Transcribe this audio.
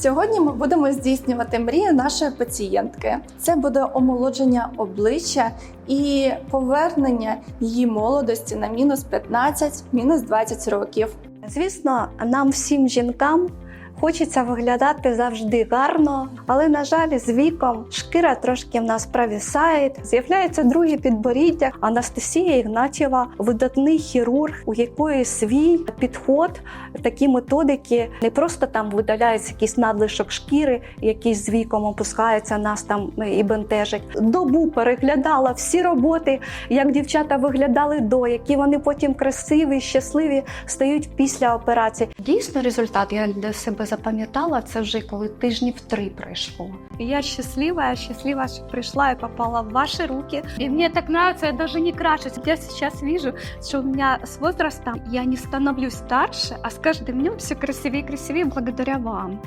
Сьогодні ми будемо здійснювати мрію нашої пацієнтки. Це буде омолодження обличчя і повернення її молодості на мінус 15, мінус 20 років. Звісно, нам всім жінкам хочеться виглядати завжди гарно, але на жаль, з віком шкіра трошки в нас провісає. З'являється друге підборіддя. Анастасія Ігнатєва, видатний хірург, у якої свій підход, такі методики не просто там видаляється якийсь надлишок шкіри, який з віком опускається, нас там і бентежить. Добу переглядала всі роботи, як дівчата виглядали до, які вони потім красиві, щасливі стають після операції. Дійсно, результат я для себе запам'ятала це вже коли тижнів три пройшло. Я счастливая, я щаслива, что пришла и попала в ваши руки. І мне так нравится, я даже не крашусь. Я сейчас вижу, что у меня с возрастом я не становлюсь старше, а с каждым днем все красивее и красивее благодаря вам.